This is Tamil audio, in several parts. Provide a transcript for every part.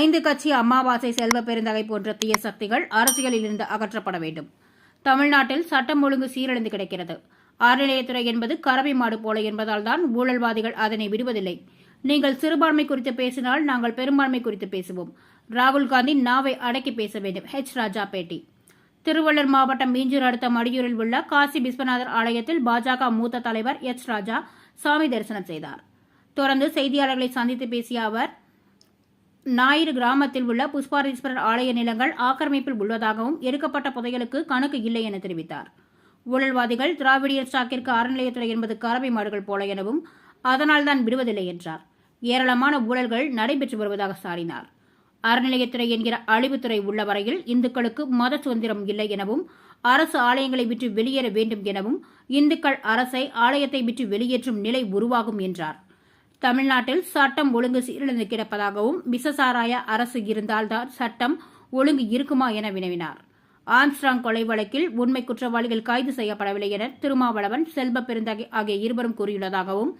ஐந்து கட்சி அமாவாசை செல்வ பெருந்தகை போன்ற தீய சக்திகள் அரசியலில் இருந்து அகற்றப்பட வேண்டும். தமிழ்நாட்டில் சட்டம் ஒழுங்கு சீரழிந்து கிடக்கிறது. அறநிலையத்துறை என்பது கறவை மாடு போல என்பதால் தான் ஊழல்வாதிகள் அதனை விடுவதில்லை. நீங்கள் சிறுபான்மை குறித்து பேசினால் நாங்கள் பெரும்பான்மை குறித்து பேசுவோம். ராகுல் காந்தி நாவை அடக்கி பேச வேண்டும். ஹெச் ராஜா பேட்டி திருவள்ளூர் மாவட்டம் மீஞ்சூர் அடுத்த மடியூரில் உள்ள காசி விஸ்வநாதர் ஆலயத்தில் பாஜக மூத்த தலைவர் எச். ராஜா சாமி தரிசனம் செய்தார். தொடர்ந்து செய்தியாளர்களை சந்தித்து பேசிய அவர் ஞாயிறு கிராமத்தில் உள்ள புஷ்பாரீஸ்வரர் ஆலய நிலங்கள் ஆக்கிரமிப்பில் உள்ளதாகவும் எடுக்கப்பட்ட புதையலுக்கு கணக்கு இல்லை என தெரிவித்தார். ஊழல்வாதிகள் திராவிடியர் ஸ்டாக்கிற்கு அறநிலையத்துறை என்பது கறவை மாடுகள் போல எனவும் அதனால்தான் விடுவதில்லை என்றார். ஏராளமான ஊழல்கள் நடைபெற்று வருவதாக சாரினார் அறநிலையத்துறை என்கிற அழிவுத்துறை உள்ள வரையில் இந்துக்களுக்கு மத சுதந்திரம் இல்லை எனவும் அரசு ஆலயங்களை விட்டு வெளியேற வேண்டும் எனவும் இந்துக்கள் அரசை ஆலயத்தை விட்டு வெளியேற்றும் நிலை உருவாகும் என்றார். தமிழ்நாட்டில் சட்டம் ஒழுங்கு சீரழிந்து கிடப்பதாகவும் விசசாராய அரசு இருந்தால்தான் சட்டம் ஒழுங்கு இருக்குமா என வினவினார். ஆம்ஸ்ட்ராங் கொலை வழக்கில் உண்மை குற்றவாளிகள் கைது செய்யப்படவில்லை என திருமாவளவன் செல்வ பெருந்தகை ஆகிய இருவரும் கூறியுள்ளதாகவும்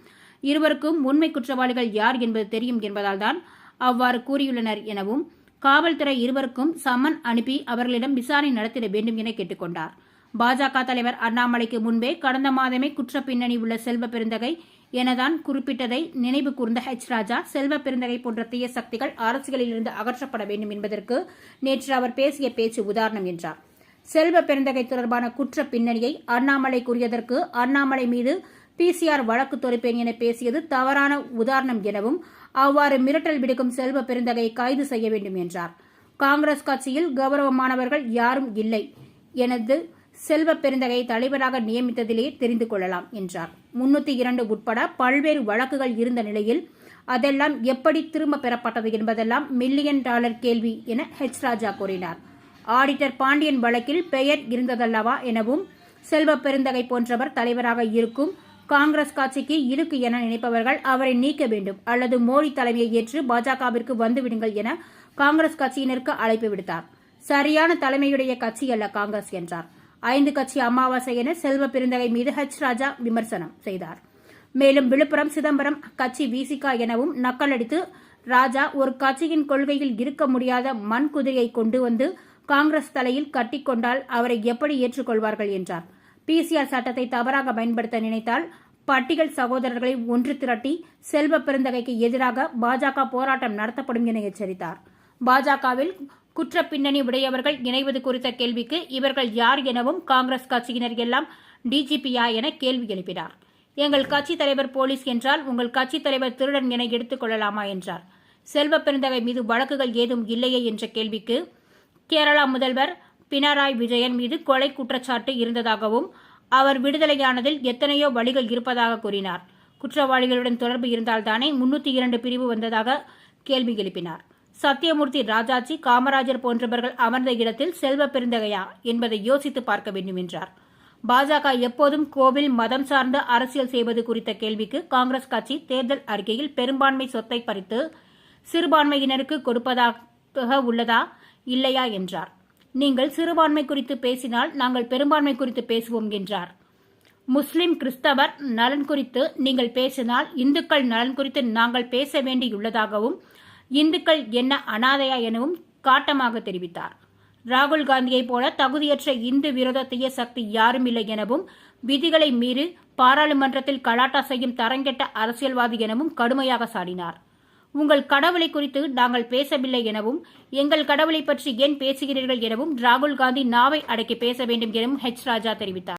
இருவருக்கும் உண்மை குற்றவாளிகள் யார் என்பது தெரியும் என்பதால்தான் அவ்வாறு கூறியுள்ளனர் எனவும் காவல்துறை இருவருக்கும் சம்மன் அனுப்பி அவர்களிடம் விசாரணை நடத்திட வேண்டும் என கேட்டுக்கொண்டார். பாஜக தலைவர் அண்ணாமலைக்கு முன்பே கடந்த மாதமே குற்ற பின்னணி உள்ள செல்வ பெருந்தகை எனதான் குறிப்பிட்டதை நினைவு கூர்ந்த ஹெச் ராஜா செல்வ பெருந்தகை போன்ற தீய சக்திகள் அரசியலில் இருந்து அகற்றப்பட வேண்டும் என்பதற்கு நேற்று அவர் பேசிய பேச்சு உதாரணம் என்றார். செல்வ பெருந்தகை தொடர்பான குற்ற பின்னணியை அண்ணாமலை கூறியதற்கு அண்ணாமலை மீது பிசிஆர் வழக்கு தொடுப்பேன் என பேசியது தவறான உதாரணம் எனவும் அவ்வாறு மிரட்டல் விடுக்கும் செல்வ பெருந்தகை கைது செய்ய வேண்டும் என்றார். காங்கிரஸ் கட்சியில் கௌரவமானவர்கள் யாரும் இல்லை எனது செல்வ பெருந்தகை தலைவராக நியமித்ததிலே தெரிந்து கொள்ளலாம் என்றார். முன்னூத்தி இரண்டு உட்பட பல்வேறு வழக்குகள் இருந்த நிலையில் அதெல்லாம் எப்படி திரும்ப பெறப்பட்டது என்பதெல்லாம் மில்லியன் டாலர் கேள்வி என ஹெச் ராஜா கூறினார். ஆடிட்டர் பாண்டியன் வழக்கில் பெயர் இருந்ததல்லவா எனவும் செல்வ பெருந்தகை போன்றவர் தலைவராக இருக்கும் காங்கிரஸ் கட்சிக்கு இழுக்கு என நினைப்பவர்கள் அவரை நீக்க வேண்டும் அல்லது மோடி தலைமையை ஏற்று பாஜகவிற்கு வந்துவிடுங்கள் என காங்கிரஸ் கட்சியினருக்கு அழைப்பு விடுத்தார். சரியான தலைமையுடைய கட்சி அல்ல காங்கிரஸ் என்றார். ஐந்து கட்சி அமாவாசை என செல்வ பெருந்தகை மீது ஹெச் ராஜா விமர்சனம் செய்தார். மேலும் விழுப்புரம் சிதம்பரம் கட்சி விசிகா எனவும் நக்கலடித்து ராஜா ஒரு கட்சியின் கொள்கையில் இருக்க முடியாத மண் குதிரையை கொண்டு வந்து காங்கிரஸ் தலையில் கட்டிக்கொண்டால் அவரை எப்படி ஏற்றுக்கொள்வார்கள் என்றார். பிசிஆர் சட்டத்தை தவறாக பயன்படுத்த நினைத்தால் பட்டியல் சகோதரர்களை ஒன்று திரட்டி செல்வ பெருந்தகைக்கு எதிராக பாஜக போராட்டம் நடத்தப்படும் என எச்சரித்தார். பாஜகவில் குற்ற பின்னணி உடையவர்கள் இணைவது குறித்த கேள்விக்கு இவர்கள் யார் எனவும் காங்கிரஸ் கட்சியினர் எல்லாம் டிஜிபியா என கேள்வி எழுப்பினார். எங்கள் கட்சி தலைவர் போலீஸ் என்றால் உங்கள் கட்சி தலைவர் திருடன் என எடுத்துக் கொள்ளலாமா என்றார். செல்வ பெருந்தகை மீது வழக்குகள் ஏதும் இல்லையே என்ற கேள்விக்கு கேரளா முதல்வர் பினராய் விஜயன் மீது கொலை குற்றச்சாட்டு இருந்ததாகவும் அவர் விடுதலையானதில் எத்தனையோ வழிகள் இருப்பதாக கூறினார். குற்றவாளிகளுடன் தொடர்பு இருந்தால்தானே முன்னூத்தி இரண்டு பிரிவு வந்ததாக கேள்வி எழுப்பினார். சத்தியமூர்த்தி ராஜாஜி காமராஜர் போன்றவர்கள் அமர்ந்த இடத்தில் செல்வ பெருந்தகையா என்பதை யோசித்து பார்க்க வேண்டும் என்றார். பாஜக எப்போதும் கோவில் மதம் சார்ந்த அரசியல் செய்வது குறித்த கேள்விக்கு காங்கிரஸ் கட்சி தேர்தல் அறிக்கையில் பெரும்பான்மை சொத்தை பறித்து சிறுபான்மையினருக்கு கொடுப்பதாக உள்ளதா இல்லையா என்றார். நீங்கள் சிறுபான்மை குறித்து பேசினால் நாங்கள் பெரும்பான்மை குறித்து பேசுவோம் என்றார். முஸ்லிம் கிறிஸ்தவர் நலன் குறித்து நீங்கள் பேசினால் இந்துக்கள் நலன் குறித்து நாங்கள் பேச வேண்டியுள்ளதாகவும் இந்துக்கள் என்ன அனாதையா எனவும் காட்டமாக தெரிவித்தார். ராகுல் காந்தியைப் போல தகுதியற்ற இந்து விரோத தீய சக்தி யாரும் இல்லை எனவும் விதிகளை மீறி பாராளுமன்றத்தில் கலாட்டா செய்யும் தரங்கெட்ட அரசியல்வாதி எனவும் கடுமையாக சாடினார். உங்கள் கடவுளை குறித்து நாங்கள் பேசவில்லை எனவும் எங்கள் கடவுளை பற்றி ஏன் பேசுகிறீர்கள் எனவும் ராகுல் காந்தி நாவை அடக்கி பேச வேண்டும் எனவும் ஹெச் ராஜா தெரிவித்தார்.